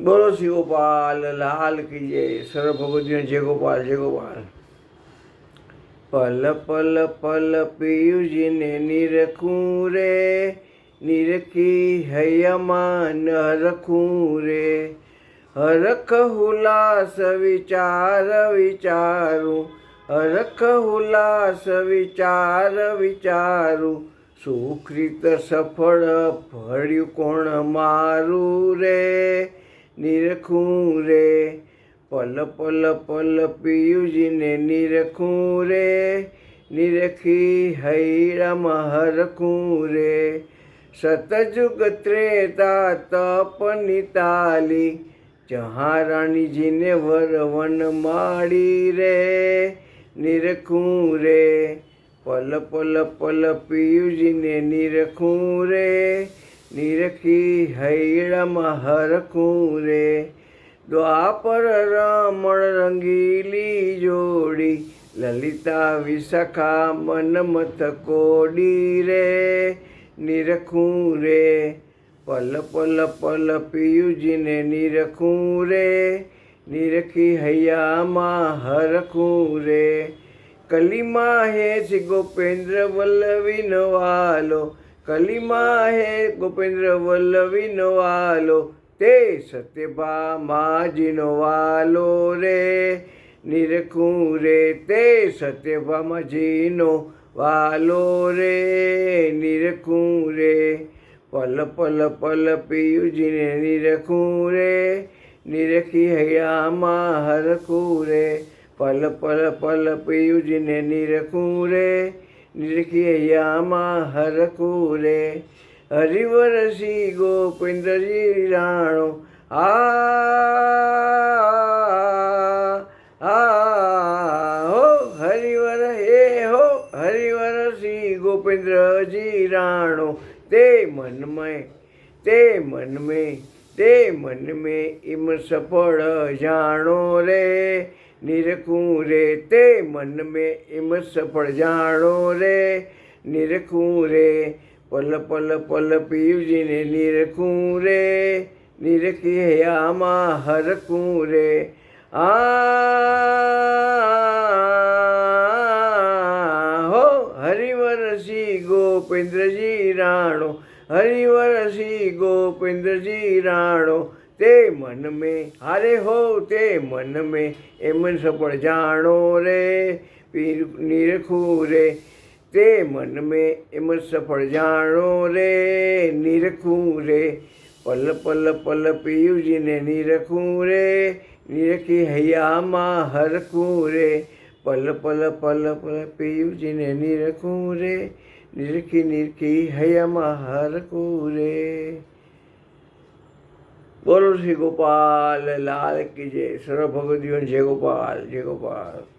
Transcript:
બોલો શિવોપાલ લાલ કી જય સર્વ ભગવતીઓ જય ગોપાલ જય ગોપાલ. પલ પલ પલ પિયુજીને નિરખું રે, નિરખી હૈયામાં ન રખું રે. હરખ હુલાસ વિચાર વિચારું, હરખ હુલાસ વિચાર વિચારું. સુખરીત સફળ ફળ્યું કોણ મારું રે? નિરખું રે. પલ પલ પલ પિયુજીને નિરખું રે. નિરખી હૈરામાં હરખું રે. સતજુગ ત્રેતા તપની તાલી જહારાણીજીને રાણીજીને વરવન માળી રે. નિરખું રે. પલ પલ પલ પિયુજીને નિરખું રે. નિરખી હૈળામાં હરખું રે દ્વાપર રમણ રંગીલી જોડી, લલિતા વિશાખા મનમથ કોડી રે. નિરખું રે પલ પલ પલ પિયુજીને નિરખું રે નિરખી હૈયામાં હરખું રે કલીમાં હે શ્રી ગોપેન્દ્ર વલ્લવીનો વાલો કલીમાં હે ગોપેન્દ્ર વલ્લવીનો વાલો, તે સત્યભા માજીનો વાલો રે. નિરખું રે તે સત્યભા માજીનો વાલો રે. નિરખું રે, પલ પલ પલ પિયુજીને નિરખું રે. નિરખી હૈયામાં હરખું રે, પલ પલ પલ પિયુજીને નિરખું રે. નિરખી હૈયામાં હરખું રે હરિવરસી ગોપેન્દ્રજી રાણો. આ હો, હરિવર, હે, હો, હરિવર શ્રી ગોપેન્દ્રજી રાણો. તે મનમય તે મનમે તે મનમે ઇમ સફળ જાણો રે. નિરખું રે તે મનમે એમ સફળ જાણો રે. નિરખું રે, પલ પલ પલ પીવજીને નિરખું રે. નિરખી હયામાં હરખું રે. આ હો હરિવરસી ગોપેન્દ્રજી રાણો હરિવરસી ગોપેન્દ્રજી રાણો. તે મન મે, હારે હો તે મન મેં, એમ સફળ જાણો રે નિરખું રે. તે મન મેં, એમ સફળ જાણો રે, નિરખું રે. પલ પલ પલ પિયુજીને નિરખું રે, નિરખી હૈયામાં હરખું રે. પલ પલ પલ પલ પિયુજીને નિરખું રે, નિરખી નિરખી હૈયામાં હરખું રે. બોલો શ્રી ગોપાલ લાલ કી જય. સર્વ ભગવદીઓ જય ગોપાલ જય ગોપાલ.